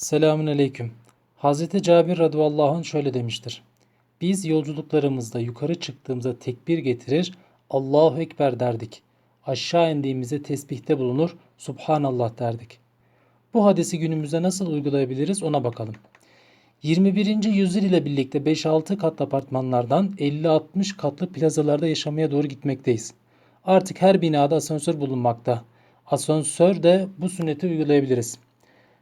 Selamün aleyküm. Hazreti Cabir radıyallahu anh şöyle demiştir. Biz yolculuklarımızda yukarı çıktığımızda tekbir getirir, Allahu Ekber derdik. Aşağı indiğimizde tesbihte bulunur, Subhanallah derdik. Bu hadisi günümüzde nasıl uygulayabiliriz ona bakalım. 21. yüzyıl ile birlikte 5-6 katlı apartmanlardan 50-60 katlı plazalarda yaşamaya doğru gitmekteyiz. Artık her binada asansör bulunmakta. Asansör de bu sünneti uygulayabiliriz.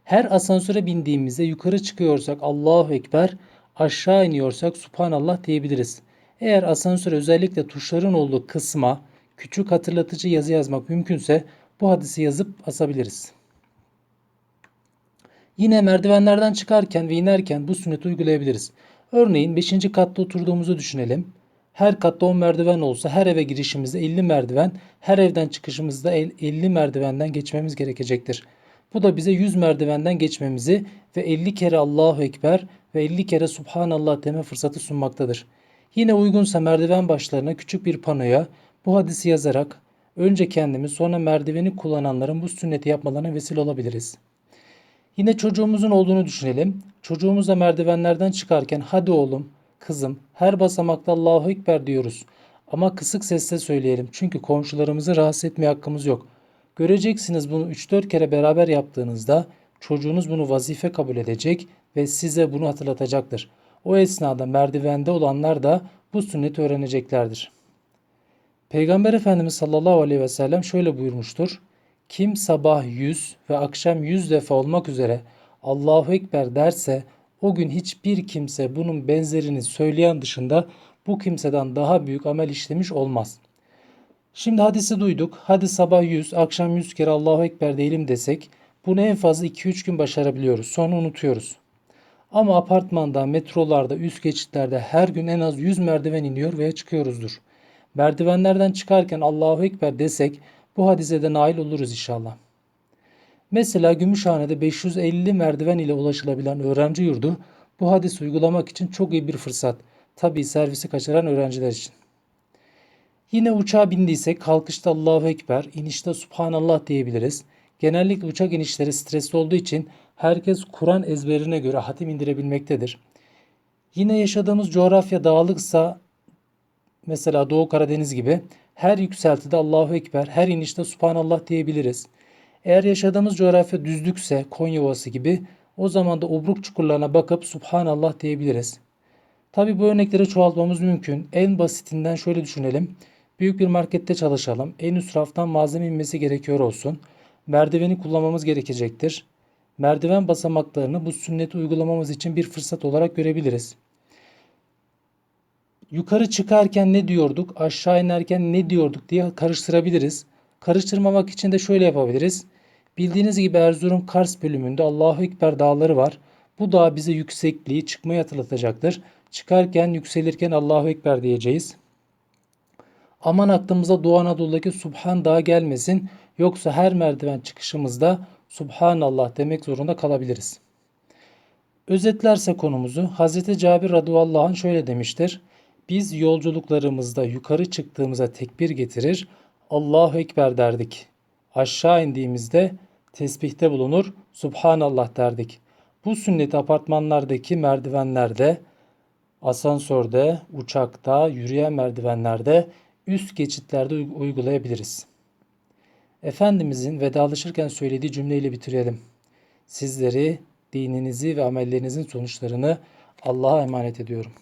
Her asansöre bindiğimizde yukarı çıkıyorsak Allahu Ekber, aşağı iniyorsak Subhanallah diyebiliriz. Eğer asansöre özellikle tuşların olduğu kısma küçük hatırlatıcı yazı yazmak mümkünse bu hadisi yazıp asabiliriz. Yine merdivenlerden çıkarken ve inerken bu sünneti uygulayabiliriz. Örneğin 5. katta oturduğumuzu düşünelim. Her katta 10 merdiven olsa her eve girişimizde 50 merdiven, her evden çıkışımızda 50 merdivenden geçmemiz gerekecektir. Bu da bize 100 merdivenden geçmemizi ve 50 kere Allahu Ekber ve 50 kere Subhanallah deme fırsatı sunmaktadır. Yine uygunsa merdiven başlarına küçük bir panoya bu hadisi yazarak önce kendimiz sonra merdiveni kullananların bu sünneti yapmalarına vesile olabiliriz. Yine çocuğumuzun olduğunu düşünelim. Çocuğumuzla merdivenlerden çıkarken hadi oğlum, kızım her basamakta Allahu Ekber diyoruz. Ama kısık sesle söyleyelim. Çünkü komşularımızı rahatsız etmeye hakkımız yok. Göreceksiniz bunu 3-4 kere beraber yaptığınızda çocuğunuz bunu vazife kabul edecek ve size bunu hatırlatacaktır. O esnada merdivende olanlar da bu sünneti öğreneceklerdir. Peygamber Efendimiz sallallahu aleyhi ve sellem şöyle buyurmuştur. Kim sabah 100 ve akşam 100 defa olmak üzere Allahu Ekber derse o gün hiçbir kimse bunun benzerini söyleyen dışında bu kimseden daha büyük amel işlemiş olmaz. Şimdi hadisi duyduk. Hadi sabah 100, akşam 100 kere Allahu Ekber diyelim desek bunu en fazla 2-3 gün başarabiliyoruz. Sonra unutuyoruz. Ama apartmanda, metrolarda, üst geçitlerde her gün en az 100 merdiven iniyor veya çıkıyoruzdur. Merdivenlerden çıkarken Allahu Ekber desek bu hadise de nail oluruz inşallah. Mesela Gümüşhane'de 550 merdiven ile ulaşılabilen öğrenci yurdu bu hadisi uygulamak için çok iyi bir fırsat. Tabii servisi kaçıran öğrenciler için. Yine uçağa bindiysek kalkışta Allahu Ekber, inişte Subhanallah diyebiliriz. Genellikle uçak inişleri stresli olduğu için herkes Kur'an ezberine göre hatim indirebilmektedir. Yine yaşadığımız coğrafya dağlıksa mesela Doğu Karadeniz gibi her yükseltide Allahu Ekber, her inişte Subhanallah diyebiliriz. Eğer yaşadığımız coğrafya düzlükse Konya Ovası gibi o zaman da obruk çukurlarına bakıp Subhanallah diyebiliriz. Tabi bu örnekleri çoğaltmamız mümkün. En basitinden şöyle düşünelim. Büyük bir markette çalışalım. En üst raftan malzeme inmesi gerekiyor olsun. Merdiveni kullanmamız gerekecektir. Merdiven basamaklarını bu sünneti uygulamamız için bir fırsat olarak görebiliriz. Yukarı çıkarken ne diyorduk, aşağı inerken ne diyorduk diye karıştırabiliriz. Karıştırmamak için de şöyle yapabiliriz. Bildiğiniz gibi Erzurum Kars bölümünde Allahu Ekber dağları var. Bu dağ bize yüksekliği çıkmayı hatırlatacaktır. Çıkarken yükselirken Allahu Ekber diyeceğiz. Aman aklımıza Doğu Anadolu'daki Subhan Dağı gelmesin. Yoksa her merdiven çıkışımızda Subhanallah demek zorunda kalabiliriz. Özetlerse konumuzu Hz. Cabir radıyallahu anh şöyle demiştir. Biz yolculuklarımızda yukarı çıktığımıza tekbir getirir, Allahu Ekber derdik. Aşağı indiğimizde tesbihte bulunur, Subhanallah derdik. Bu sünneti apartmanlardaki merdivenlerde, asansörde, uçakta, yürüyen merdivenlerde, üst geçitlerde uygulayabiliriz. Efendimizin vedalaşırken söylediği cümleyle bitirelim. Sizleri, dininizi ve amellerinizin sonuçlarını Allah'a emanet ediyorum.